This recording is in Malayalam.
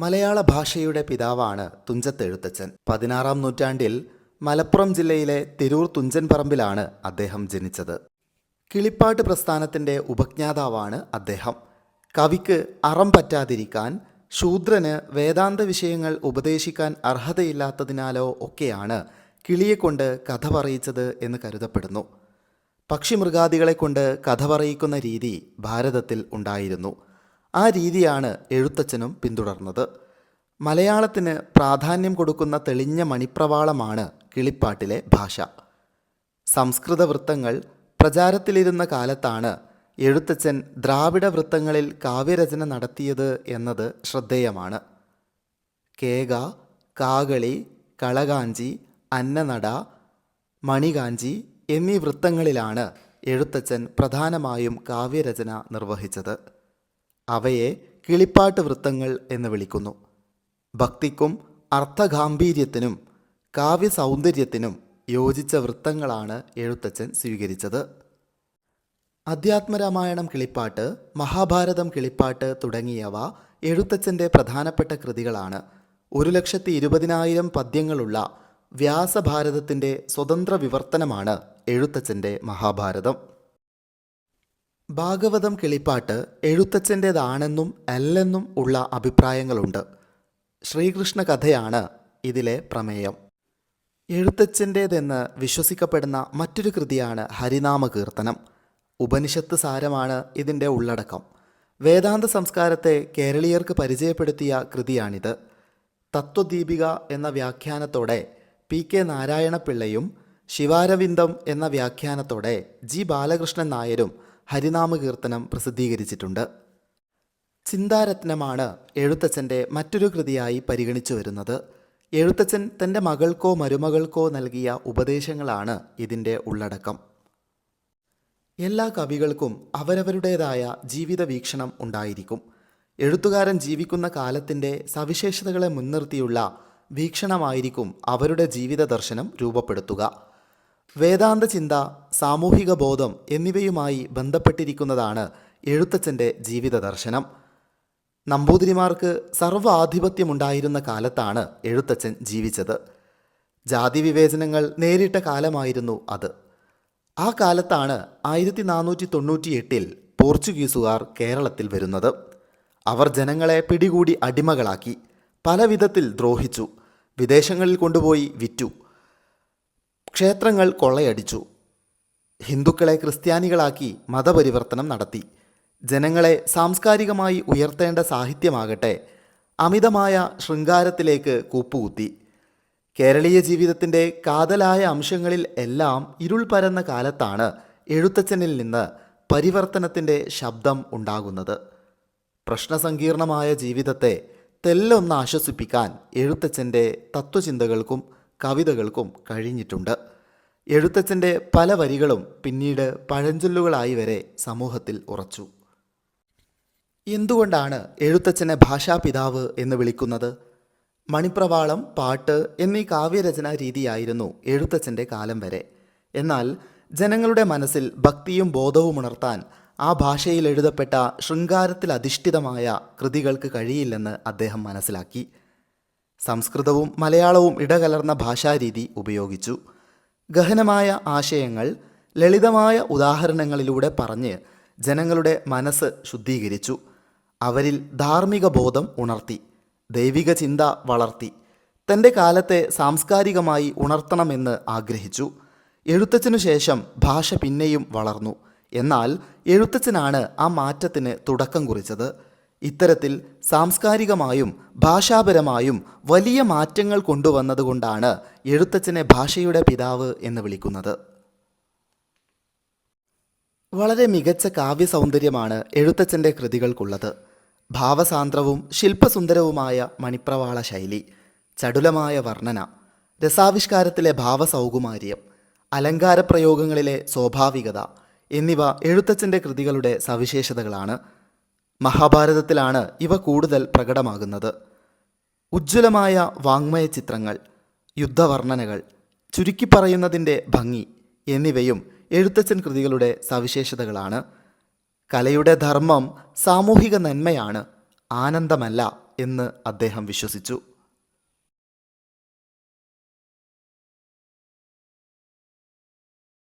മലയാള ഭാഷയുടെ പിതാവാണ് തുഞ്ചത്തെഴുത്തച്ഛൻ. പതിനാറാം നൂറ്റാണ്ടിൽ മലപ്പുറം ജില്ലയിലെ തിരൂർ തുഞ്ചൻ പറമ്പിലാണ് അദ്ദേഹം ജനിച്ചത്. കിളിപ്പാട്ട് പ്രസ്ഥാനത്തിന്റെ ഉപജ്ഞാതാവാണ് അദ്ദേഹം. കവിക്ക് അറം പറ്റാതിരിക്കാൻ ശൂദ്രന് വേദാന്ത വിഷയങ്ങൾ ഉപദേശിക്കാൻ അർഹതയില്ലാത്തതിനാലോ ഒക്കെയാണ് കിളിയെക്കൊണ്ട് കഥ പറയിച്ചത് എന്ന് കരുതപ്പെടുന്നു. പക്ഷിമൃഗാദികളെക്കൊണ്ട് കഥ പറയിക്കുന്ന രീതി ഭാരതത്തിൽ ഉണ്ടായിരുന്നു. ആ രീതിയാണ് എഴുത്തച്ഛനും പിന്തുടർന്നത്. മലയാളത്തിന് പ്രാധാന്യം കൊടുക്കുന്ന തെളിഞ്ഞ മണിപ്രവാളമാണ് കിളിപ്പാട്ടിലെ ഭാഷ. സംസ്കൃത വൃത്തങ്ങൾ പ്രചാരത്തിലിരുന്ന കാലത്താണ് എഴുത്തച്ഛൻ ദ്രാവിഡ വൃത്തങ്ങളിൽ കാവ്യരചന നടത്തിയത് എന്നത് ശ്രദ്ധേയമാണ്. കേക കാകളി കളകാഞ്ചി അന്നനട മണികാഞ്ചി എന്നീ വൃത്തങ്ങളിലാണ് എഴുത്തച്ഛൻ പ്രധാനമായും കാവ്യരചന നിർവഹിച്ചത്. അവയെ കിളിപ്പാട്ട് വൃത്തങ്ങൾ എന്ന് വിളിക്കുന്നു. ഭക്തിക്കും അർത്ഥഗാംഭീര്യത്തിനും കാവ്യ സൗന്ദര്യത്തിനും യോജിച്ച വൃത്തങ്ങളാണ് എഴുത്തച്ഛൻ സ്വീകരിച്ചത്. അധ്യാത്മരാമായണം കിളിപ്പാട്ട് മഹാഭാരതം കിളിപ്പാട്ട് തുടങ്ങിയവ എഴുത്തച്ഛന്റെ പ്രധാനപ്പെട്ട കൃതികളാണ്. ഒരു ലക്ഷത്തി ഇരുപതിനായിരം പദ്യങ്ങളുള്ള വ്യാസഭാരതത്തിന്റെ സ്വതന്ത്ര വിവർത്തനമാണ് എഴുത്തച്ഛന്റെ മഹാഭാരതം. ഭാഗവതം കിളിപ്പാട്ട് എഴുത്തച്ഛന്റേതാണെന്നും അല്ലെന്നും ഉള്ള അഭിപ്രായങ്ങളുണ്ട്. ശ്രീകൃഷ്ണ കഥയാണ് ഇതിലെ പ്രമേയം. എഴുത്തച്ഛന്റേതെന്ന് വിശ്വസിക്കപ്പെടുന്ന മറ്റൊരു കൃതിയാണ് ഹരിനാമ കീർത്തനം ഉപനിഷത്ത് സാരമാണ് ഇതിന്റെ ഉള്ളടക്കം. വേദാന്ത സംസ്കാരത്തെ കേരളീയർക്ക് പരിചയപ്പെടുത്തിയ കൃതിയാണിത്. തത്വദീപിക എന്ന വ്യാഖ്യാനത്തോടെ പി കെ നാരായണപിള്ളയും ശിവാരവിന്ദം എന്ന വ്യാഖ്യാനത്തോടെ ജി ബാലകൃഷ്ണൻ നായരും ഹരിനാമ കീർത്തനം പ്രസിദ്ധീകരിച്ചിട്ടുണ്ട്. ചിന്താരത്നമാണ് എഴുത്തച്ഛന്റെ മറ്റൊരു കൃതിയായി പരിഗണിച്ചു വരുന്നത്. എഴുത്തച്ഛൻ തന്റെ മകൾക്കോ മരുമകൾക്കോ നൽകിയ ഉപദേശങ്ങളാണ് ഇതിന്റെ ഉള്ളടക്കം. എല്ലാ കവികൾക്കും അവരവരുടേതായ ജീവിത വീക്ഷണം ഉണ്ടായിരിക്കും. എഴുത്തുകാരൻ ജീവിക്കുന്ന കാലത്തിന്റെ സവിശേഷതകളെ മുൻനിർത്തിയുള്ള വീക്ഷണമായിരിക്കും അവരുടെ ജീവിത ദർശനം രൂപപ്പെടുത്തുക. വേദാന്ത ചിന്ത സാമൂഹിക ബോധം എന്നിവയുമായി ബന്ധപ്പെട്ടിരിക്കുന്നതാണ് എഴുത്തച്ഛന്റെ ജീവിത ദർശനം നമ്പൂതിരിമാർക്ക് സർവ ആധിപത്യമുണ്ടായിരുന്ന കാലത്താണ് എഴുത്തച്ഛൻ ജീവിച്ചത്. ജാതി വിവേചനങ്ങൾ നേരിട്ട കാലമായിരുന്നു അത്. ആ കാലത്താണ് ആയിരത്തി നാനൂറ്റി തൊണ്ണൂറ്റി എട്ടിൽ പോർച്ചുഗീസുകാർ കേരളത്തിൽ വരുന്നത്. അവർ ജനങ്ങളെ പിടികൂടി അടിമകളാക്കി പല വിധത്തിൽ ദ്രോഹിച്ചു വിദേശങ്ങളിൽ കൊണ്ടുപോയി വിറ്റു. ക്ഷേത്രങ്ങൾ കൊള്ളയടിച്ചു. ഹിന്ദുക്കളെ ക്രിസ്ത്യാനികളാക്കി മതപരിവർത്തനം നടത്തി. ജനങ്ങളെ സാംസ്കാരികമായി ഉയർത്തേണ്ട സാഹിത്യമാകട്ടെ അമിതമായ ശൃംഗാരത്തിലേക്ക് കൂപ്പുകുത്തി. കേരളീയ ജീവിതത്തിന്റെ കാതലായ അംശങ്ങളിൽ എല്ലാം ഇരുൾ പരന്ന കാലത്താണ് എഴുത്തച്ഛനിൽ നിന്ന് പരിവർത്തനത്തിന്റെ ശബ്ദം ഉണ്ടാകുന്നത്. പ്രശ്നസങ്കീർണമായ ജീവിതത്തെ തെല്ലൊന്ന് ആശ്വസിപ്പിക്കാൻ എഴുത്തച്ഛന്റെ തത്വചിന്തകൾക്കും കവിതകൾക്കും കഴിഞ്ഞിട്ടുണ്ട്. എഴുത്തച്ഛന്റെ പല വരികളും പിന്നീട് പഴഞ്ചൊല്ലുകളായി വരെ സമൂഹത്തിൽ ഉറച്ചു. എന്തുകൊണ്ടാണ് എഴുത്തച്ഛനെ ഭാഷാപിതാവ് എന്ന് വിളിക്കുന്നത്? മണിപ്രവാളം പാട്ട് എന്നീ കാവ്യരചനാ രീതിയായിരുന്നു എഴുത്തച്ഛന്റെ കാലം വരെ. എന്നാൽ ജനങ്ങളുടെ മനസ്സിൽ ഭക്തിയും ബോധവും ഉണർത്താൻ ആ ഭാഷയിൽ എഴുതപ്പെട്ട ശൃംഗാരത്തിൽ അധിഷ്ഠിതമായ കൃതികൾക്ക് കഴിയില്ലെന്ന് അദ്ദേഹം മനസ്സിലാക്കി. സംസ്കൃതവും മലയാളവും ഇടകലർന്ന ഭാഷാരീതി ഉപയോഗിച്ചു. ഗഹനമായ ആശയങ്ങൾ ലളിതമായ ഉദാഹരണങ്ങളിലൂടെ പറഞ്ഞ് ജനങ്ങളുടെ മനസ്സ് ശുദ്ധീകരിച്ചു. അവരിൽ ധാർമ്മിക ബോധം ഉണർത്തി ദൈവിക ചിന്ത വളർത്തി തന്റെ കാലത്തെ സാംസ്കാരികമായി ഉണർത്തണമെന്ന് ആഗ്രഹിച്ചു. എഴുത്തച്ഛനു ശേഷം ഭാഷ പിന്നെയും വളർന്നു. എന്നാൽ എഴുത്തച്ഛനാണ് ആ മാറ്റത്തിന് തുടക്കം കുറിച്ചത്. ഇത്തരത്തിൽ സാംസ്കാരികമായും ഭാഷാപരമായും വലിയ മാറ്റങ്ങൾ കൊണ്ടുവന്നതുകൊണ്ടാണ് എഴുത്തച്ഛനെ ഭാഷയുടെ പിതാവ് എന്ന് വിളിക്കുന്നത്. വളരെ മികച്ച കാവ്യ സൗന്ദര്യമാണ് എഴുത്തച്ഛന്റെ കൃതികൾക്കുള്ളത്. ഭാവസാന്ദ്രവും ശില്പസുന്ദരവുമായ മണിപ്രവാള ശൈലി ചടുലമായ വർണന രസാവിഷ്കാരത്തിലെ ഭാവസൗകുമാര്യം അലങ്കാരപ്രയോഗങ്ങളിലെ സ്വാഭാവികത എന്നിവ എഴുത്തച്ഛന്റെ കൃതികളുടെ സവിശേഷതകളാണ്. മഹാഭാരതത്തിലാണ് ഇവ കൂടുതൽ പ്രകടമാകുന്നത്. ഉജ്ജ്വലമായ വാങ്മയ ചിത്രങ്ങൾ യുദ്ധവർണനകൾ ചുരുക്കി പറയുന്നതിന്റെ ഭംഗി എന്നിവയും എഴുത്തച്ഛൻ കൃതികളുടെ സവിശേഷതകളാണ്. കലയുടെ ധർമ്മം സാമൂഹിക നന്മയാണ് ആനന്ദമല്ല എന്ന് അദ്ദേഹം വിശ്വസിച്ചു.